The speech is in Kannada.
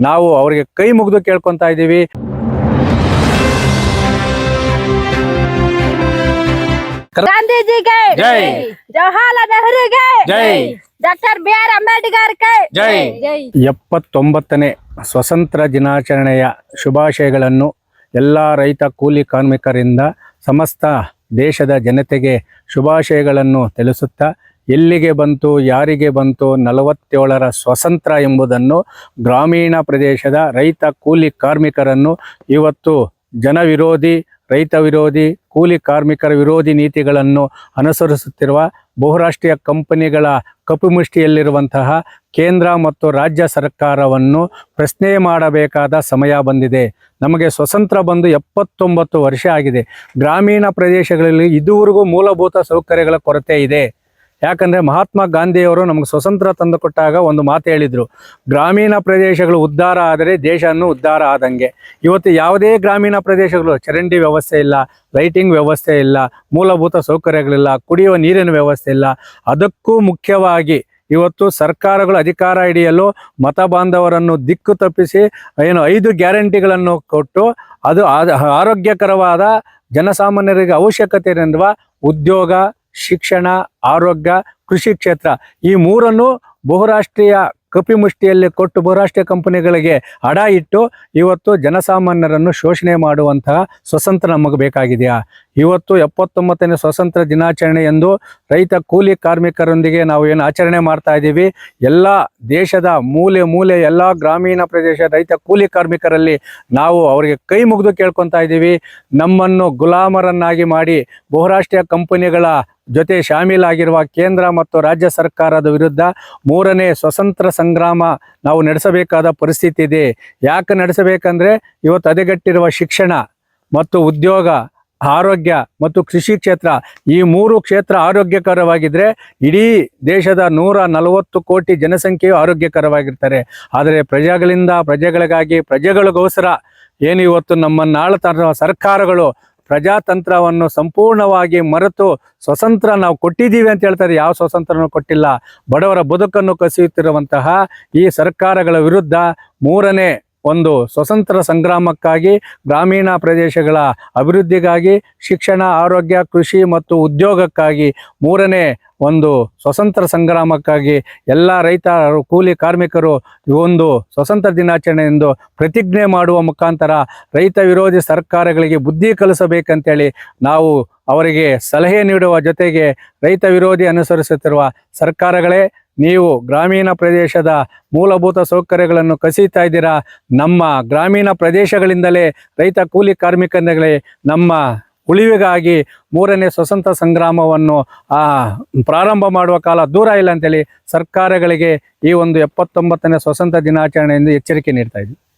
ನಾವು ಅವರಿಗೆ ಕೈ ಮುಗಿದು ಕೇಳ್ಕೊತಾ ಇದ್ದೀವಿ ಗಾಂಧೀಜಿಗೆ ಜೈ. ಜವಾಹರ್ಲಾಲ್ ನೆಹರುಗೆ ಜೈ. ಡಾಕ್ಟರ್ ಬಿ ಆರ್ ಅಂಬೇಡ್ಕರ್ಗೆ ಜೈ. ಜೈ ಎಪ್ಪತ್ತೊಂಬತ್ತನೇ ಸ್ವತಂತ್ರ ದಿನಾಚರಣೆಯ ಶುಭಾಶಯಗಳನ್ನು ಎಲ್ಲ ರೈತ ಕೂಲಿ ಕಾರ್ಮಿಕರಿಂದ ಸಮಸ್ತ ದೇಶದ ಜನತೆಗೆ ಶುಭಾಶಯಗಳನ್ನು ತಿಳಿಸುತ್ತಾ ಎಲ್ಲಿಗೆ ಬಂತು, ಯಾರಿಗೆ ಬಂತು, ನಲವತ್ತೇಳರ ಸ್ವತಂತ್ರ ಎಂಬುದನ್ನು ಗ್ರಾಮೀಣ ಪ್ರದೇಶದ ರೈತ ಕೂಲಿ ಕಾರ್ಮಿಕರನ್ನು ಇವತ್ತು ಜನ ವಿರೋಧಿ ರೈತ ವಿರೋಧಿ, ಕೂಲಿ ಕಾರ್ಮಿಕರ ವಿರೋಧಿ ನೀತಿಗಳನ್ನು ಅನುಸರಿಸುತ್ತಿರುವ ಬಹುರಾಷ್ಟ್ರೀಯ ಕಂಪನಿಗಳ ಕಪುಮುಷ್ಟಿಯಲ್ಲಿರುವಂತಹ ಕೇಂದ್ರ ಮತ್ತು ರಾಜ್ಯ ಸರ್ಕಾರವನ್ನು ಪ್ರಶ್ನೆ ಮಾಡಬೇಕಾದ ಸಮಯ ಬಂದಿದೆ. ನಮಗೆ ಸ್ವತಂತ್ರ ಬಂದು ಎಪ್ಪತ್ತೊಂಬತ್ತು ವರ್ಷ ಆಗಿದೆ. ಗ್ರಾಮೀಣ ಪ್ರದೇಶಗಳಲ್ಲಿ ಇದುವರೆಗೂ ಮೂಲಭೂತ ಸೌಕರ್ಯಗಳ ಕೊರತೆ ಇದೆ. ಯಾಕಂದರೆ ಮಹಾತ್ಮ ಗಾಂಧಿಯವರು ನಮಗೆ ಸ್ವತಂತ್ರ ತಂದುಕೊಟ್ಟಾಗ ಒಂದು ಮಾತು ಹೇಳಿದರು, ಗ್ರಾಮೀಣ ಪ್ರದೇಶಗಳು ಉದ್ಧಾರ ಆದರೆ ದೇಶವನ್ನು ಉದ್ಧಾರ ಆದಂಗೆ. ಇವತ್ತು ಯಾವುದೇ ಗ್ರಾಮೀಣ ಪ್ರದೇಶಗಳು, ಚರಂಡಿ ವ್ಯವಸ್ಥೆ ಇಲ್ಲ, ಲೈಟಿಂಗ್ ವ್ಯವಸ್ಥೆ ಇಲ್ಲ, ಮೂಲಭೂತ ಸೌಕರ್ಯಗಳಿಲ್ಲ, ಕುಡಿಯುವ ನೀರಿನ ವ್ಯವಸ್ಥೆ ಇಲ್ಲ, ಅದಕ್ಕೂ ಮುಖ್ಯವಾಗಿ ಇವತ್ತು ಸರ್ಕಾರಗಳು ಅಧಿಕಾರ ಹಿಡಿಯಲು ಮತ ಬಾಂಧವರನ್ನು ದಿಕ್ಕು ತಪ್ಪಿಸಿ, ಏನು ಐದು ಗ್ಯಾರಂಟಿಗಳನ್ನು ಕೊಟ್ಟು ಅದು ಆರೋಗ್ಯಕರವಾದ ಜನಸಾಮಾನ್ಯರಿಗೆ ಅವಶ್ಯಕತೆ ಇರುವ ಉದ್ಯೋಗ ಶಿಕ್ಷಣ, ಆರೋಗ್ಯ, ಕೃಷಿ ಕ್ಷೇತ್ರ. ಈ ಮೂರನ್ನು ಬಹುರಾಷ್ಟ್ರೀಯ ಕಪಿಮುಷ್ಟಿಯಲ್ಲಿ ಕೊಟ್ಟು ಬಹುರಾಷ್ಟ್ರೀಯ ಕಂಪನಿಗಳಿಗೆ ಅಡ ಇಟ್ಟು ಇವತ್ತು ಜನಸಾಮಾನ್ಯರನ್ನು ಶೋಷಣೆ ಮಾಡುವಂತಹ ಸ್ವತಂತ್ರ ನಮಗೆ ಬೇಕಾಗಿದೆಯಾ? ಇವತ್ತು ಎಪ್ಪತ್ತೊಂಬತ್ತನೇ ಸ್ವತಂತ್ರ ದಿನಾಚರಣೆ ಎಂದು ರೈತ ಕೂಲಿ ಕಾರ್ಮಿಕರೊಂದಿಗೆ ನಾವು ಏನು ಆಚರಣೆ ಮಾಡ್ತಾ ಇದ್ದೀವಿ. ಎಲ್ಲ ದೇಶದ ಮೂಲೆ ಮೂಲೆ ಎಲ್ಲ ಗ್ರಾಮೀಣ ಪ್ರದೇಶ ರೈತ ಕೂಲಿ ಕಾರ್ಮಿಕರಲ್ಲಿ ನಾವು ಅವರಿಗೆ ಕೈ ಮುಗಿದು ಕೇಳ್ಕೊತಾ ಇದ್ದೀವಿ. ನಮ್ಮನ್ನು ಗುಲಾಮರನ್ನಾಗಿ ಮಾಡಿ ಬಹುರಾಷ್ಟ್ರೀಯ ಕಂಪನಿಗಳ ಜೊತೆ ಶಾಮೀಲಾಗಿರುವ ಕೇಂದ್ರ ಮತ್ತು ರಾಜ್ಯ ಸರ್ಕಾರದ ವಿರುದ್ಧ ಮೂರನೇ ಸ್ವತಂತ್ರ ಸಂಗ್ರಾಮ ನಾವು ನಡೆಸಬೇಕಾದ ಪರಿಸ್ಥಿತಿ ಇದೆ. ಯಾಕೆ ನಡೆಸಬೇಕಂದ್ರೆ ಇವತ್ತು ಅದೆಗಟ್ಟಿರುವ ಶಿಕ್ಷಣ ಮತ್ತು ಉದ್ಯೋಗ, ಆರೋಗ್ಯ ಮತ್ತು ಕೃಷಿ ಕ್ಷೇತ್ರ ಈ ಮೂರು ಕ್ಷೇತ್ರ ಆರೋಗ್ಯಕರವಾಗಿದ್ದರೆ ಇಡೀ ದೇಶದ ನೂರ ನಲವತ್ತು ಕೋಟಿ ಜನಸಂಖ್ಯೆಯು ಆರೋಗ್ಯಕರವಾಗಿರ್ತಾರೆ. ಆದರೆ ಪ್ರಜೆಗಳಿಂದ ಪ್ರಜೆಗಳಿಗಾಗಿ ಪ್ರಜೆಗಳಿಗೋಸ್ಕರ ಏನು ಇವತ್ತು ನಮ್ಮನ್ನು ಆಳ್ತಾ ಸರ್ಕಾರಗಳು ಪ್ರಜಾತಂತ್ರವನ್ನು ಸಂಪೂರ್ಣವಾಗಿ ಮರೆತು ಸ್ವತಂತ್ರ ನಾವು ಕೊಟ್ಟಿದ್ದೀವಿ ಅಂತ ಹೇಳ್ತಾರೆ. ಯಾವ ಸ್ವತಂತ್ರನೂ ಕೊಟ್ಟಿಲ್ಲ. ಬಡವರ ಬದುಕನ್ನು ಕಸಿಯುತ್ತಿರುವಂತಹ ಈ ಸರ್ಕಾರಗಳ ವಿರುದ್ಧ ಮೂರನೇ ಒಂದು ಸ್ವತಂತ್ರ ಸಂಗ್ರಾಮಕ್ಕಾಗಿ ಗ್ರಾಮೀಣ ಪ್ರದೇಶಗಳ ಅಭಿವೃದ್ಧಿಗಾಗಿ, ಶಿಕ್ಷಣ, ಆರೋಗ್ಯ, ಕೃಷಿ ಮತ್ತು ಉದ್ಯೋಗಕ್ಕಾಗಿ ಮೂರನೇ ಒಂದು ಸ್ವತಂತ್ರ ಸಂಗ್ರಾಮಕ್ಕಾಗಿ ಎಲ್ಲ ರೈತರು, ಕೂಲಿ ಕಾರ್ಮಿಕರು ಒಂದು ಸ್ವತಂತ್ರ ದಿನಾಚರಣೆ ಎಂದು ಪ್ರತಿಜ್ಞೆ ಮಾಡುವ ಮುಖಾಂತರ ರೈತ ವಿರೋಧಿ ಸರ್ಕಾರಗಳಿಗೆ ಬುದ್ಧಿ ಕಲಿಸಬೇಕಂತೇಳಿ ನಾವು ಅವರಿಗೆ ಸಲಹೆ ನೀಡುವ ಜೊತೆಗೆ ರೈತ ವಿರೋಧಿ ಅನುಸರಿಸುತ್ತಿರುವ ಸರ್ಕಾರಗಳೇ ನೀವು ಗ್ರಾಮೀಣ ಪ್ರದೇಶದ ಮೂಲಭೂತ ಸೌಕರ್ಯಗಳನ್ನು ಕಸೀತಾ ಇದ್ದೀರಾ? ನಮ್ಮ ಗ್ರಾಮೀಣ ಪ್ರದೇಶಗಳಿಂದಲೇ ರೈತ ಕೂಲಿ ಕಾರ್ಮಿಕರೇ ನಮ್ಮ ಉಳಿವಿಗಾಗಿ ಮೂರನೇ ಸ್ವತಂತ್ರ ಸಂಗ್ರಾಮವನ್ನು ಪ್ರಾರಂಭ ಮಾಡುವ ಕಾಲ ದೂರ ಇಲ್ಲ ಅಂತೇಳಿ ಸರ್ಕಾರಗಳಿಗೆ ಈ ಒಂದು ಎಪ್ಪತ್ತೊಂಬತ್ತನೇ ಸ್ವತಂತ್ರ ದಿನಾಚರಣೆಯಿಂದ ಎಚ್ಚರಿಕೆ ನೀಡ್ತಾ ಇದ್ದೀವಿ